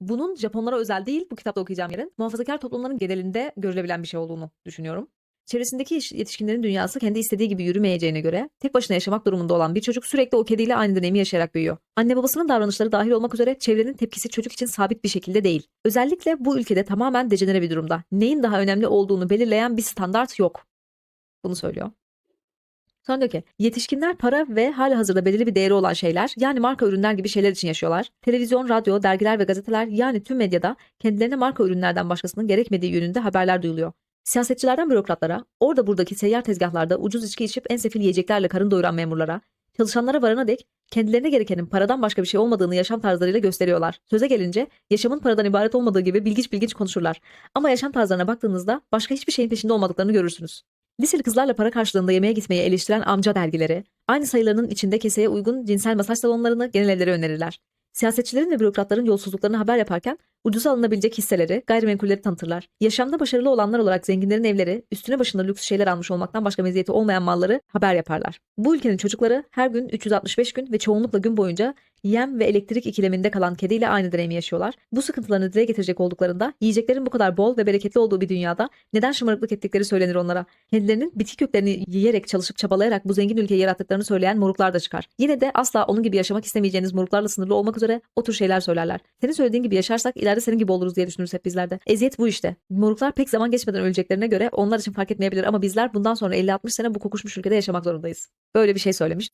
bunun Japonlara özel değil bu kitapta okuyacağım yerin muhafazakar toplumların genelinde görülebilen bir şey olduğunu düşünüyorum. Çevresindeki iş- yetişkinlerin dünyası kendi istediği gibi yürümeyeceğine göre tek başına yaşamak durumunda olan bir çocuk sürekli o kediyle aynı deneyimi yaşayarak büyüyor. Anne babasının davranışları dahil olmak üzere çevrenin tepkisi çocuk için sabit bir şekilde değil. Özellikle bu ülkede tamamen dejenere bir durumda. Neyin daha önemli olduğunu belirleyen bir standart yok. Bunu söylüyor. Sonra diyor ki yetişkinler para ve hali hazırda belirli bir değeri olan şeyler yani marka ürünler gibi şeyler için yaşıyorlar. Televizyon, radyo, dergiler ve gazeteler yani tüm medyada kendilerine marka ürünlerden başkasının gerekmediği yönünde haberler duyuluyor. Siyasetçilerden bürokratlara, orada buradaki seyyar tezgahlarda ucuz içki içip en sefil yiyeceklerle karın doyuran memurlara, çalışanlara varana dek kendilerine gerekenin paradan başka bir şey olmadığını yaşam tarzlarıyla gösteriyorlar. Söze gelince yaşamın paradan ibaret olmadığı gibi bilgiç bilgiç konuşurlar. Ama yaşam tarzlarına baktığınızda başka hiçbir şeyin peşinde olmadıklarını görürsünüz. Liseli kızlarla para karşılığında yemeğe gitmeyi eleştiren amca dergileri, aynı sayılarının içinde keseye uygun cinsel masaj salonlarını genel evlere önerirler. Siyasetçilerin ve bürokratların yolsuzluklarını haber yaparken ucuza alınabilecek hisseleri, gayrimenkulleri tanıtırlar. Yaşamda başarılı olanlar olarak zenginlerin evleri, üstüne başına lüks şeyler almış olmaktan başka meziyeti olmayan malları haber yaparlar. Bu ülkenin çocukları her gün 365 gün ve çoğunlukla gün boyunca yem ve elektrik ikileminde kalan kediyle aynı deneyimi yaşıyorlar. Bu sıkıntılarını dile getirecek olduklarında yiyeceklerin bu kadar bol ve bereketli olduğu bir dünyada neden şımarıklık ettikleri söylenir onlara. Kendilerinin bitki köklerini yiyerek çalışıp çabalayarak bu zengin ülkeyi yarattıklarını söyleyen moruklar da çıkar. Yine de asla onun gibi yaşamak istemeyeceğiniz moruklarla sınırlı olmak üzere o tür şeyler söylerler. Senin söylediğin gibi yaşarsak ileride senin gibi oluruz diye düşünürüz hep bizler de. Eziyet bu işte. Moruklar pek zaman geçmeden öleceklerine göre onlar için fark etmeyebilir ama bizler bundan sonra 50-60 sene bu kokuşmuş ülkede yaşamak zorundayız. Böyle bir şey söylemiş.